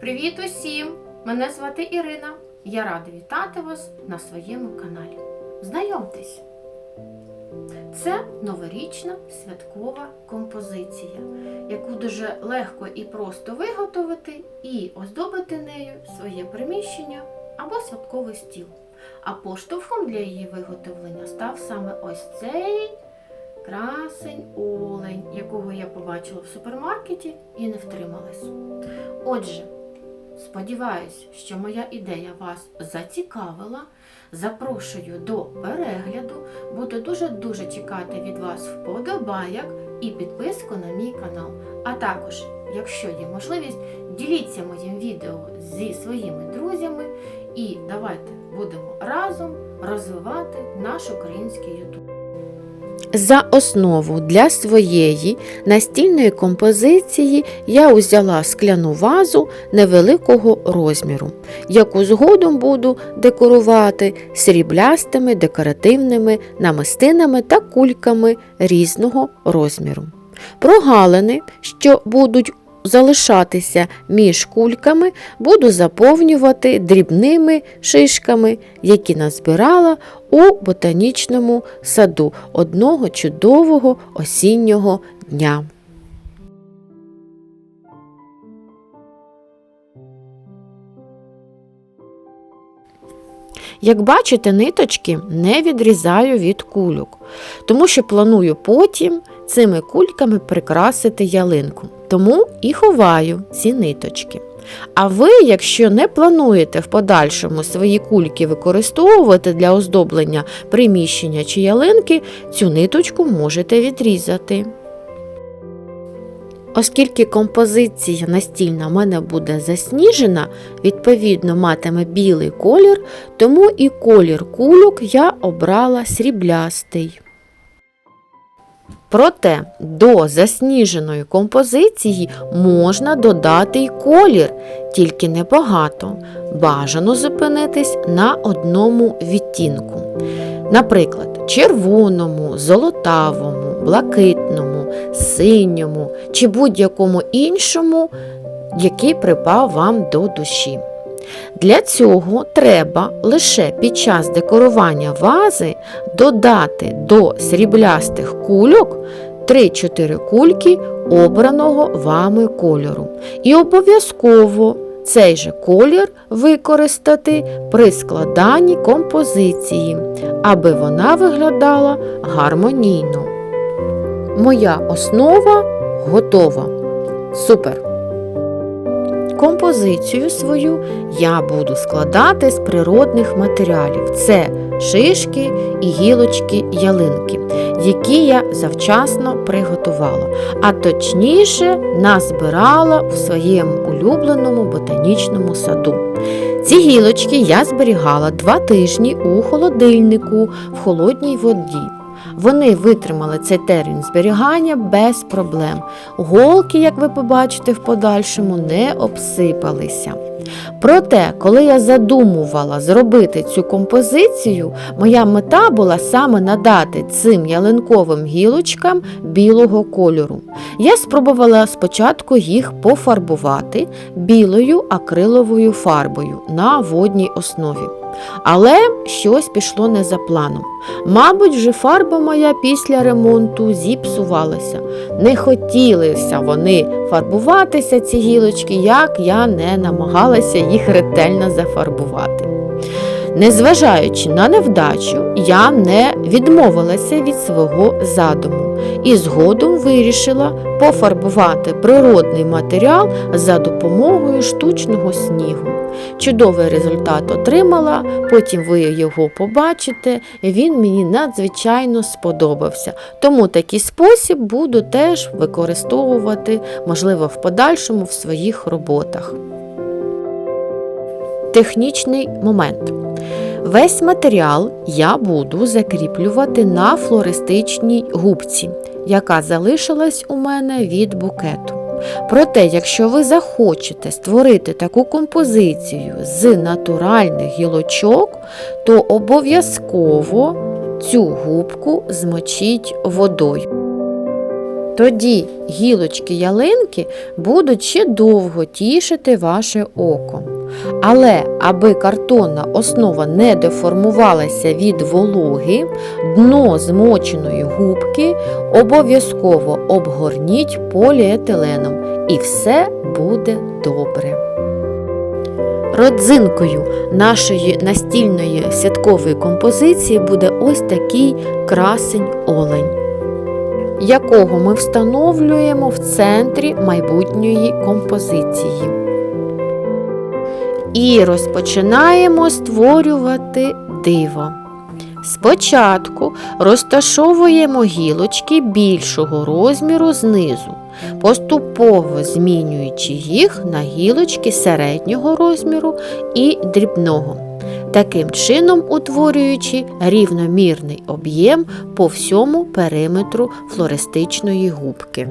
Привіт усім! Мене звати Ірина. Я рада вітати вас на своєму каналі. Знайомтесь! Це новорічна святкова композиція, яку дуже легко і просто виготовити і оздобити нею своє приміщення або святковий стіл. А поштовхом для її виготовлення став саме ось цей красень олень, якого я побачила в супермаркеті і не втрималась. Отже, сподіваюсь, що моя ідея вас зацікавила. Запрошую до перегляду. Буду дуже-дуже чекати від вас вподобайок і підписку на мій канал. А також, якщо є можливість, діліться моїм відео зі своїми друзями і давайте будемо разом розвивати наш український YouTube. За основу для своєї настільної композиції я узяла скляну вазу невеликого розміру, яку згодом буду декорувати сріблястими декоративними намистинами та кульками різного розміру. Прогалини, що будуть залишатися між кульками, буду заповнювати дрібними шишками, які назбирала у ботанічному саду одного чудового осіннього дня. Як бачите, ниточки не відрізаю від кульок, тому що планую потім цими кульками прикрасити ялинку. Тому і ховаю ці ниточки. А ви, якщо не плануєте в подальшому свої кульки використовувати для оздоблення приміщення чи ялинки, цю ниточку можете відрізати. Оскільки композиція настільна в мене буде засніжена, відповідно матиме білий колір, тому і колір кульок я обрала сріблястий. Проте до засніженої композиції можна додати й колір, тільки небагато. Бажано зупинитись на одному відтінку. Наприклад, червоному, золотавому, блакитному, синьому чи будь-якому іншому, який припав вам до душі. Для цього треба лише під час декорування вази додати до сріблястих кульок 3-4 кульки обраного вами кольору. І обов'язково цей же колір використати при складанні композиції, аби вона виглядала гармонійно. Моя основа готова. Супер! Композицію свою я буду складати з природних матеріалів. Це шишки і гілочки ялинки, які я завчасно приготувала, а точніше назбирала в своєму улюбленому ботанічному саду. Ці гілочки я зберігала два тижні у холодильнику в холодній воді. Вони витримали цей термін зберігання без проблем. Голки, як ви побачите в подальшому, не обсипалися. Проте, коли я задумувала зробити цю композицію, моя мета була саме надати цим ялинковим гілочкам білого кольору. Я спробувала спочатку їх пофарбувати білою акриловою фарбою на водній основі. Але щось пішло не за планом. Мабуть, вже фарба моя після ремонту зіпсувалася. Не хотілися вони фарбуватися, ці гілочки, як я не намагалася їх ретельно зафарбувати. Незважаючи на невдачу, я не відмовилася від свого задуму і згодом вирішила пофарбувати природний матеріал за допомогою штучного снігу. Чудовий результат отримала, потім ви його побачите. Він мені надзвичайно сподобався. Тому такий спосіб буду теж використовувати, можливо, в подальшому в своїх роботах. Технічний момент. Весь матеріал я буду закріплювати на флористичній губці, яка залишилась у мене від букету. Проте, якщо ви захочете створити таку композицію з натуральних гілочок, то обов'язково цю губку змочіть водою. Тоді гілочки ялинки будуть ще довго тішити ваше око. Але аби картонна основа не деформувалася від вологи, дно змоченої губки обов'язково обгорніть поліетиленом і все буде добре. Родзинкою нашої настільної святкової композиції буде ось такий красень олень, якого ми встановлюємо в центрі майбутньої композиції. І розпочинаємо створювати диво. Спочатку розташовуємо гілочки більшого розміру знизу, поступово змінюючи їх на гілочки середнього розміру і дрібного, таким чином утворюючи рівномірний об'єм по всьому периметру флористичної губки.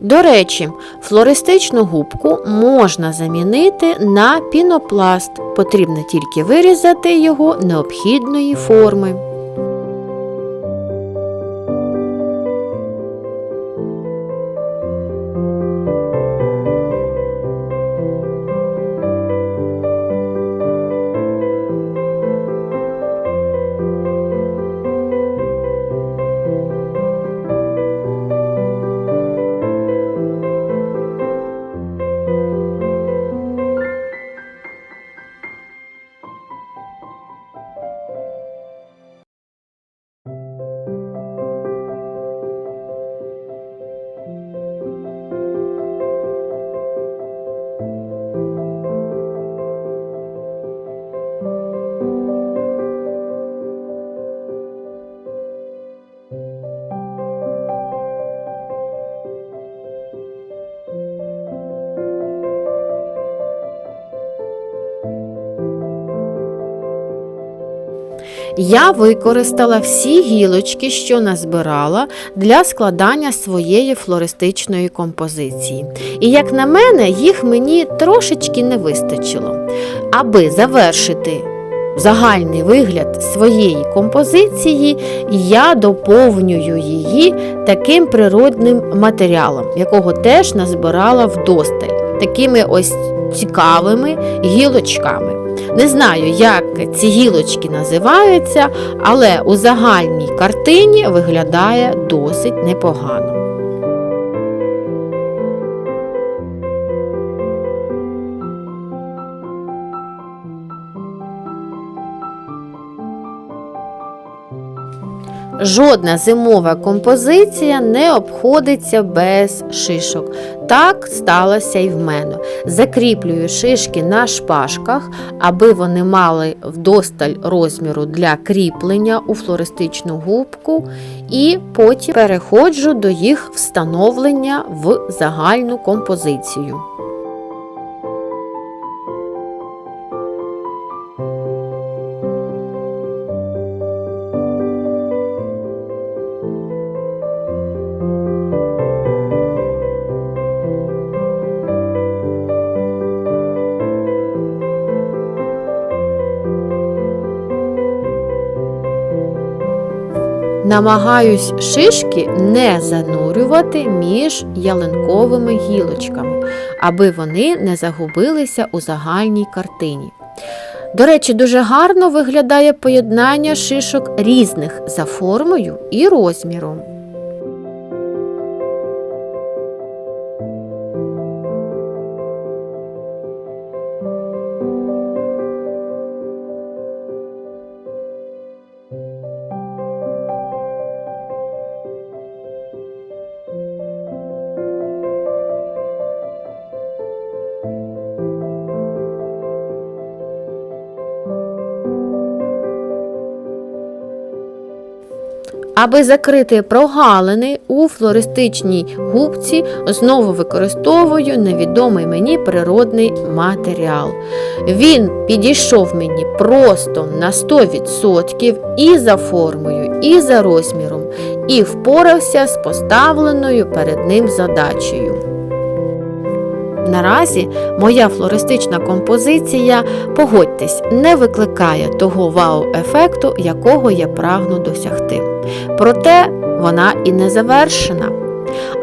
До речі, флористичну губку можна замінити на пінопласт. Потрібно тільки вирізати його необхідної форми. Я використала всі гілочки, що назбирала для складання своєї флористичної композиції. І, як на мене, їх мені трошечки не вистачило. Аби завершити загальний вигляд своєї композиції, я доповнюю її таким природним матеріалом, якого теж назбирала вдосталь, такими ось цікавими гілочками. Не знаю, як ці гілочки називаються, але у загальній картині виглядає досить непогано. Жодна зимова композиція не обходиться без шишок. Так сталося і в мене. Закріплюю шишки на шпажках, аби вони мали вдосталь розміру для кріплення у флористичну губку, і потім переходжу до їх встановлення в загальну композицію. Намагаюсь шишки не занурювати між ялинковими гілочками, аби вони не загубилися у загальній картині. До речі, дуже гарно виглядає поєднання шишок різних за формою і розміром. Аби закрити прогалини у флористичній губці, знову використовую невідомий мені природний матеріал. Він підійшов мені просто на 100% і за формою, і за розміром, і впорався з поставленою перед ним задачею. Наразі моя флористична композиція, погодьтесь, не викликає того вау-ефекту, якого я прагну досягти. Проте вона і не завершена.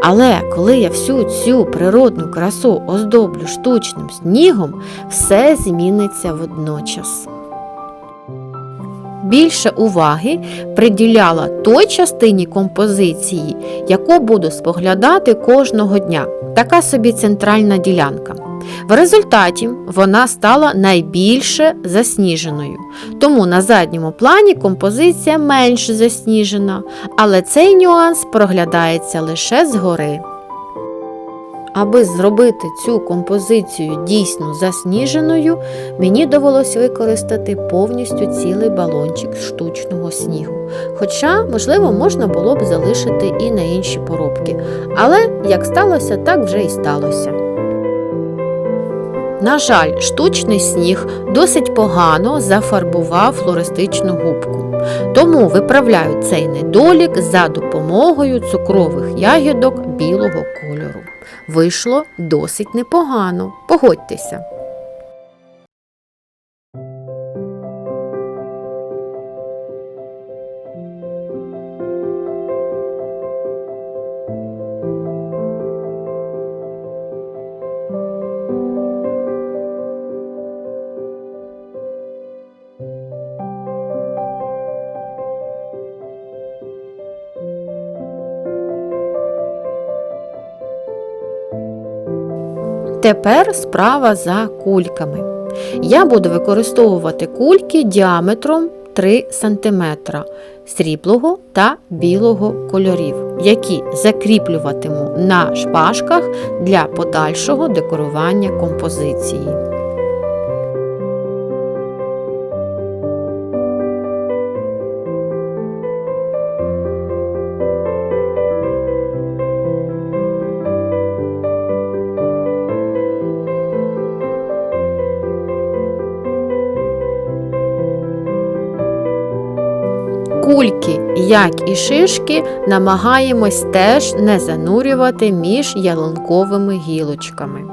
Але коли я всю цю природну красу оздоблю штучним снігом, все зміниться водночас. Більше уваги приділяла той частині композиції, яку буду споглядати кожного дня. Така собі центральна ділянка. В результаті вона стала найбільше засніженою. Тому на задньому плані композиція менш засніжена, але цей нюанс проглядається лише згори. Аби зробити цю композицію дійсно засніженою, мені довелось використати повністю цілий балончик штучного снігу. Хоча, можливо, можна було б залишити і на інші поробки. Але як сталося, так вже і сталося. На жаль, штучний сніг досить погано зафарбував флористичну губку. Тому виправляю цей недолік за допомогою цукрових ягідок білого кольору. Вийшло досить непогано, погодьтеся. Тепер справа за кульками. Я буду використовувати кульки діаметром 3 см сріблого та білого кольорів, які закріплюватиму на шпажках для подальшого декорування композиції. Як і шишки, намагаємось теж не занурювати між ялинковими гілочками.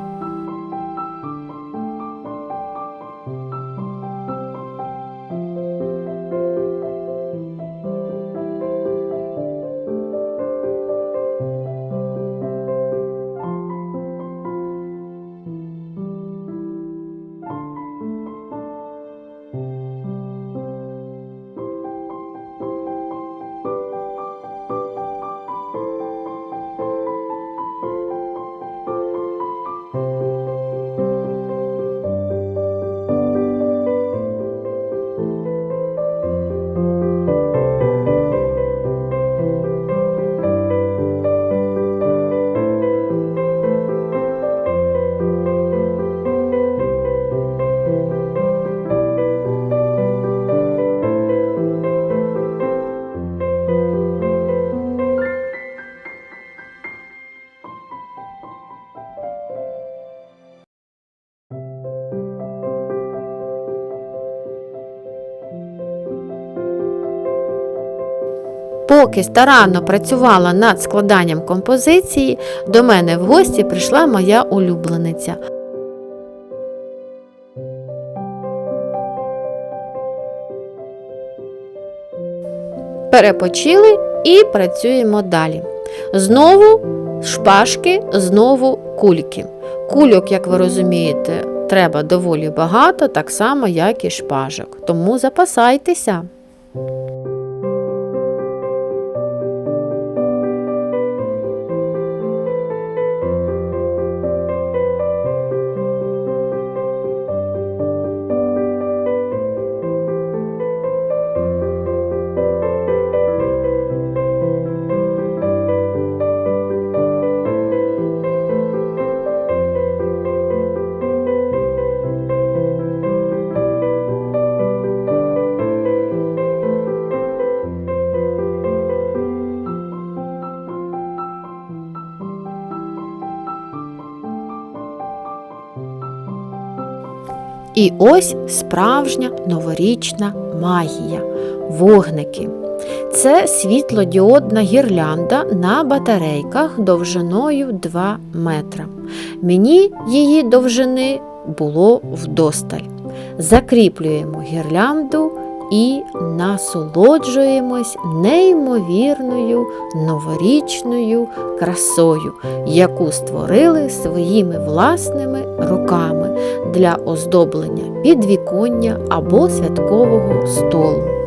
Поки старанно працювала над складанням композиції, до мене в гості прийшла моя улюблениця. Перепочили і працюємо далі. Знову шпажки, знову кульки. Кульок, як ви розумієте, треба доволі багато, так само, як і шпажок. Тому запасайтеся. І ось справжня новорічна магія вогники. Це світлодіодна гірлянда на батарейках довжиною 2 метра. Мені її довжини було вдосталь. Закріплюємо гірлянду і насолоджуємось неймовірною новорічною красою, яку створили своїми власними руками для оздоблення підвіконня або святкового столу.